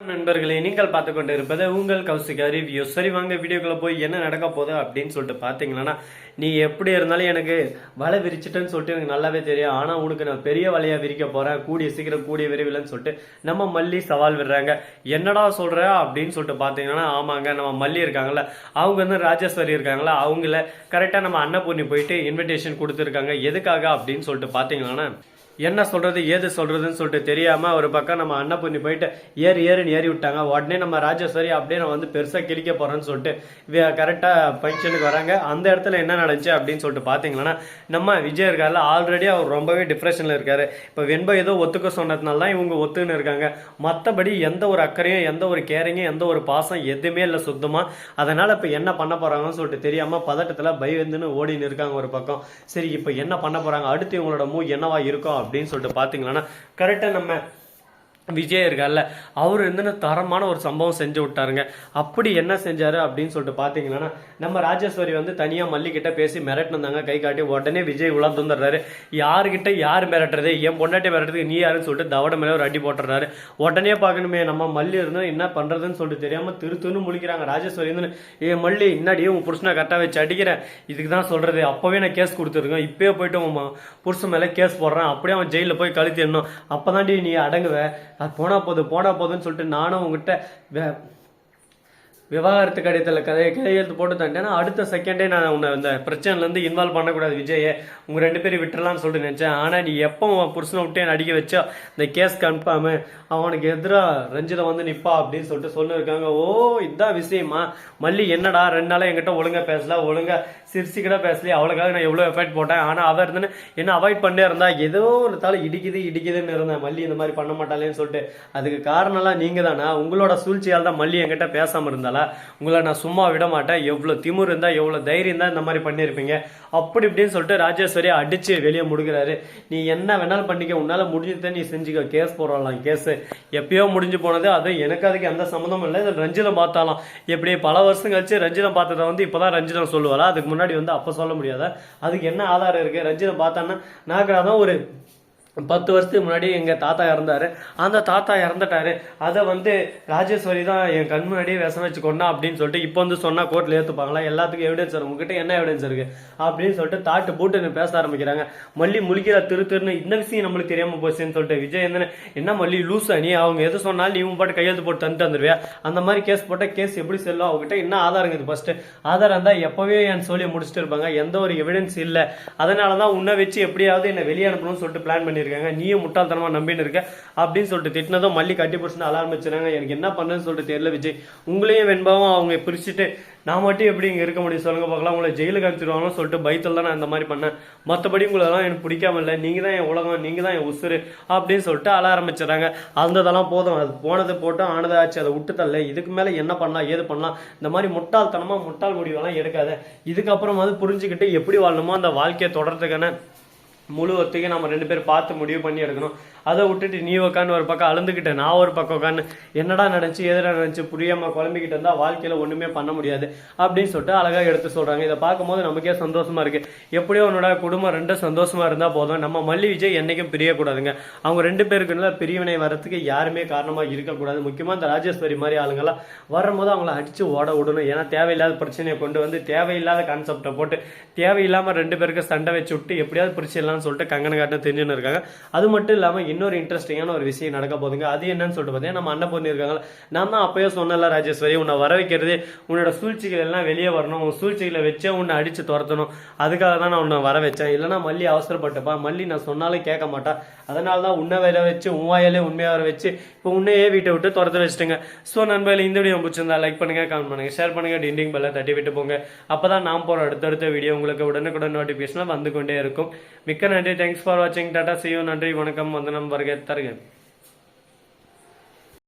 நண்பர்களே நீங்கள் பார்த்து கொண்டு இருப்பது உங்கள் கௌசிகா ரிவ்யூ சரி வாங்க வீடியோக்குள்ள போய் என்ன நடக்க போகுது அப்படின்னு சொல்லிட்டு பார்த்தீங்கன்னா நீ எப்படி இருந்தாலும் எனக்கு வலை விரிச்சிட்டேன்னு சொல்லிட்டு எனக்கு நல்லாவே தெரியும். ஆனால் உனக்கு நான் பெரிய வலையாக விரிக்க போகிறேன் கூடிய சீக்கிரம் கூடிய விரைவில்னு சொல்லிட்டு நம்ம மல்லி சவால் விடுறாங்க. என்னடா சொல்கிற அப்படின்னு சொல்லிட்டு பார்த்தீங்கன்னா ஆமாங்க நம்ம மல்லி இருக்காங்கள அவங்க வந்து ராஜேஸ்வரி இருக்காங்களா அவங்கள கரெக்டாக நம்ம அன்னபூர்ணி போயிட்டு இன்விடேஷன் கொடுத்துருக்காங்க. எதுக்காக அப்படின்னு சொல்லிட்டு பார்த்தீங்கன்னா என்ன சொல்றது ஏது சொல்றதுன்னு சொல்லிட்டு தெரியாம ஒரு பக்கம் நம்ம அன்னபூர்ணி போயிட்டு ஏறி ஏறின்னு ஏறி விட்டாங்க. உடனே நம்ம ராஜேஸ்வரி அப்படியே நான் வந்து பெருசா கிழிக்க போறேன்னு சொல்லிட்டு கரெக்டா ஃபங்க்ஷனுக்கு வராங்க. அந்த இடத்துல என்ன நடந்துச்சு அப்படின்னு சொல்லிட்டு பாத்தீங்கன்னா நம்ம விஜய் இருக்கார்ல ஆல்ரெடி அவர் ரொம்பவே டிப்ரெஷன்ல இருக்காரு. இப்போ வெண்பா ஏதோ ஒத்துக்க சொன்னதுனால தான் இவங்க ஒத்துன்னு இருக்காங்க. மற்றபடி எந்த ஒரு அக்கறையும் எந்த ஒரு கேரிங்கும் எந்த ஒரு பாசம் எதுவுமே இல்லை சுத்தமா. அதனால இப்போ என்ன பண்ண போறாங்கன்னு சொல்லிட்டு தெரியாம பதட்டத்துல பயந்துன்னு ஓடின்னு இருக்காங்க ஒரு பக்கம். சரி இப்போ என்ன பண்ண போறாங்க? அடுத்து இவங்களோட மூ என்னவா இருக்கும் அப்படின்னு சொல்லிட்டு பார்த்தீங்கன்னா கரெக்டா நம்ம விஜய் இருக்கார்ல அவர் என்னென்ன தரமான ஒரு சம்பவம் செஞ்சு விட்டாருங்க. அப்படி என்ன செஞ்சாரு அப்படின்னு சொல்லிட்டு பார்த்தீங்கன்னா நம்ம ராஜேஸ்வரி வந்து தனியாக மல்லிக்கிட்ட பேசி மிரட்டினாங்க கை காட்டி உடனே விஜய் உள்ள தந்துடுறாரு. யாருக்கிட்ட யார் மிரட்டுறது? என் பொண்டாட்டி மிரட்டுறதுக்கு நீ யாருன்னு சொல்லிட்டு தவட மேலே ஒரு அடி போட்டுறாரு உடனே பார்க்கணுமே நம்ம மல்லி இருந்தால் என்ன பண்ணுறதுன்னு சொல்லிட்டு தெரியாம திருத்துன்னு முழிக்கிறாங்க ராஜேஸ்வரி வந்து ஏ மல்லி இன்னாடி உன் புருஷனை கரெக்டாக வச்சு அடிக்கிறேன் இதுக்கு தான் சொல்கிறது அப்போவே நான் கேஸ் கொடுத்துருக்கேன். இப்போயே போயிட்டு உன் புருஷன் மேலே கேஸ் போடுறேன். அப்படியே அவன் ஜெயிலில் போய் கழுத்திடணும். அப்பதாண்டி நீ அடங்குவ. அது போனா போதும் போனா போதும்னு சொல்லிட்டு நானும் உங்ககிட்ட வே- விவாகரத்து கடிதத்தில் கதையை கையெழுத்து போட்டு தந்தேன்னா அடுத்த செகண்டே நான் உன்னை இந்த பிரச்சனைலேருந்து இன்வால்வ் பண்ணக்கூடாது விஜயே உங்கள் ரெண்டு பேரும் விட்டுறலாம்னு சொல்லிட்டு நினச்சேன். ஆனால் நீ எப்போ உன் புருஷனை விட்டே அடிக்க வச்சோ இந்த கேஸ் கன்ஃபார்மு அவனுக்கு எதிராக ரஞ்சிதா வந்து நிற்பா அப்படின்னு சொல்லிட்டு சொல்லியிருக்காங்க ஓ இதான் விஷயமா? மல்லி என்னடா ரெண்டு நாளாக எங்கிட்ட ஒழுங்காக பேசல ஒழுங்காக சிரிச்சிக்கிட்ட பேசலையே அவளுக்காக நான் எவ்வளோ எஃபெக்ட் போட்டேன்? ஆனால் அவ இருந்தேன்னு என்ன அவாய்ட் பண்ணே இருந்தா ஏதோ ஒரு தாள் இடிக்குது இடிக்குதுன்னு இருந்தேன் மல்லி இந்த மாதிரி பண்ண மாட்டாளேன்னு சொல்லிட்டு. அதுக்கு காரணம்லாம் நீங்கள் தானா உங்களோட சூழ்ச்சியால் தான் மல்லி என்கிட்ட இருந்தாலும் இருந்தாளா உங்களை நான் சும்மா விட மாட்டேன் எவ்வளோ திமுர் இருந்தால் எவ்வளோ தைரியம் தான் இந்த மாதிரி பண்ணியிருப்பீங்க. அப்படி இப்படின்னு சொல்லிட்டு ராஜேஸ்வரி அடித்து வெளியே முடுக்கிறாரு நீ என்ன வேணாலும் பண்ணிக்க உன்னால் முடிஞ்சதை நீ செஞ்சுக்க. கேஸ் போடலாம் கேஸு. எப்பயோ முடிஞ்சு போனது அது எனக்கு அதுக்கு எந்த சம்மந்தமும் இல்லை. இது ரஞ்சிதம் பார்த்தாலாம். எப்படி பல வருஷம் கழிச்சு ரஞ்சிதம் பார்த்ததை வந்து இப்போ தான் ரஞ்சிதம் சொல்லுவாளா அதுக்கு முன்னாடி வந்து அப்போ சொல்ல முடியாதா? அதுக்கு என்ன ஆதாரம் இருக்குது ரஞ்சிதம் பார்த்தான்னா நான் தான் ஒரு பத்து வருஷத்துக்கு முன்னாடி எங்கள் தாத்தா இறந்தாரு. அந்த தாத்தா இறந்துட்டாரு. அதை வந்து ராஜேஸ்வரி தான் என் கண் முன்னாடியே விஷம் வச்சு கொண்டா அப்படின்னு சொல்லிட்டு இப்போ வந்து சொன்னால் கோர்ட்டில் ஏற்றுப்பாங்களா எல்லாத்துக்கும் எவிடன்ஸ் இருக்கு உங்ககிட்ட என்ன எவிடன்ஸ் இருக்குது அப்படின்னு சொல்லிட்டு தாட்டு போட்டு பேச ஆரம்பிக்கிறாங்க. மல்லி முழிக்கிற திரு திருன்னு இந்த விஷயம் நம்மளுக்கு தெரியாமல் போச்சுன்னு சொல்லிட்டு விஜய் என்ன என்ன மல்லி லூஸ் நீ? அவங்க எது சொன்னாலும் நீ உன் பாட்டு கையெழுத்து போட்டு தந்துட்டு வந்துடுவியா அந்த மாதிரி கேஸ் போட்டால் கேஸ் எப்படி செல்லும்? அவங்ககிட்ட என்ன ஆதாரம் இருக்குது ஃபஸ்ட்டு ஆதாரம் இருந்தால் எப்போவே என் சொல்லி முடிச்சுட்டு இருப்பாங்க. எந்த ஒரு எவிடன்ஸ் அதனால் தான் உன்னை வச்சு எப்படியாவது என்னை வெளியே அனுப்பணும்னு சொல்லிட்டு பிளான் இருக்காங்க நீயும் முட்டாள்தனமா நம்பின்னு இருக்க. அப்படின்னு சொல்லிட்டு திட்டினதும் மல்லி கட்டி பிடிச்சுன்னு அலாரம் வச்சுறாங்க. எனக்கு என்ன பண்ணுன்னு சொல்லிட்டு தெரியல விஜய். உங்களையும் வெண்பாவும் அவங்க பிரிச்சுட்டு நான் மட்டும் எப்படி இங்க இருக்க முடியும் சொல்லுங்க பார்க்கலாம். உங்களை ஜெயிலுக்கு அனுப்பிச்சிருவாங்கன்னு சொல்லிட்டு பயத்தில் தான் நான் இந்த மாதிரி பண்ணேன். மற்றபடி உங்களெல்லாம் எனக்கு பிடிக்காம இல்லை. நீங்க தான் என் உலகம் நீங்க தான் என் உசுரு அப்படின்னு சொல்லிட்டு அழ ஆரம்பிச்சிடறாங்க அந்ததெல்லாம் போதும். அது போனது போட்டோம் ஆனது ஆச்சு. அதை விட்டு தள்ள இதுக்கு மேலே என்ன பண்ணலாம்? ஏது பண்ணலாம்? இந்த மாதிரி முட்டாள்தனமா முட்டாள் முடிவெல்லாம் எடுக்காத. இதுக்கப்புறம் வந்து புரிஞ்சுக்கிட்டு எப்படி வாழணுமோ அந்த வாழ்க்கையை தொடர்றதுக்கான முழுவதுக்கு நம்ம ரெண்டு பேரும் பார்த்து முடிவு பண்ணி எடுக்கணும். அதை விட்டுட்டு நீ உட்காந்து ஒரு பக்கம் அழுந்துக்கிட்ட நான் ஒரு பக்கம் உட்காந்து என்னடா நடந்துச்சு எதிராக நடந்துச்சு புரியாம குழம்பிக்கிட்டு இருந்தால் வாழ்க்கையில் ஒன்றுமே பண்ண முடியாது அப்படின்னு சொல்லிட்டு அழகாக எடுத்து சொல்கிறாங்க இதை பார்க்கும்போது நமக்கே சந்தோஷமா இருக்கு. எப்படியோ உன்னோட குடும்பம் ரெண்டும் சந்தோஷமா இருந்தால் போதும். நம்ம மல்லி விஜய் என்னைக்கும் பிரியக்கூடாதுங்க. அவங்க ரெண்டு பேருக்குள்ள பிரிவினை வரத்துக்கு யாருமே காரணமாக இருக்கக்கூடாது. முக்கியமாக இந்த ராஜேஸ்வரி மாதிரி ஆளுங்கெல்லாம் வரும்போது அவங்கள அடித்து ஓட விடணும். ஏன்னா தேவையில்லாத பிரச்சனையை கொண்டு வந்து தேவையில்லாத கான்செப்டை போட்டு தேவையில்லாமல் ரெண்டு பேருக்கு சண்டை வச்சு விட்டு எப்படியாவது பிரிச்சிடலாம்னு சொல்லிட்டு கங்கன காட்ட தெரிஞ்சுன்னு இருக்காங்க. அது மட்டும் இல்லாமல் இன்னொரு இன்ட்ரெஸ்டிங்கான ஒரு விஷயம் நடக்க போதுங்க அது என்னன்னு சொல்லிட்டு பார்த்தீங்கன்னா நம்ம அண்ணன் பொண்ணு இருக்காங்களா நான் தான் அப்பயே சொன்னல ராஜேஸ்வரி உன்னை வர வைக்கிறது உன்னோட சூழ்ச்சிகள் எல்லாம் வெளியே வரணும் உன் சூழ்ச்சிகளை வச்சே உன்னை அடிச்சு துரத்தணும். அதுக்காக தான் நான் உன்னை வர வச்சேன். இல்லைன்னா மல்லி அவசரப்பட்டப்பா. மல்லி நான் சொன்னாலே கேட்க மாட்டா. அதனால தான் உன்னை வேலை வச்சு உன் வாயிலே உண்மையாக வர வச்சு இப்போ உன்னையே வீட்டை விட்டு துரத்த வச்சுட்டுங்க. ஸோ நண்பர்கள் இந்த வீடியோ பிடிச்சிருந்தா லைக் பண்ணுங்க கமெண்ட் பண்ணுங்க ஷேர் பண்ணுங்க டிண்டிங் பெல்ல தட்டி விட்டு போங்க. அப்போ தான் நான் போகிற அடுத்தடுத்த வீடியோ உங்களுக்கு உடனுக்குடன் நோட்டிஃபிகேஷன் வந்து கொண்டே இருக்கும். மிக்க நன்றி. தேங்க்ஸ் ஃபார் வாட்சிங் டாட்டா சியூ நன்றி வணக்கம். வந்தனம். ಒಂಬತ್ತೊಂಬತ್ತರವರೆಗೆ ತರಗತಿ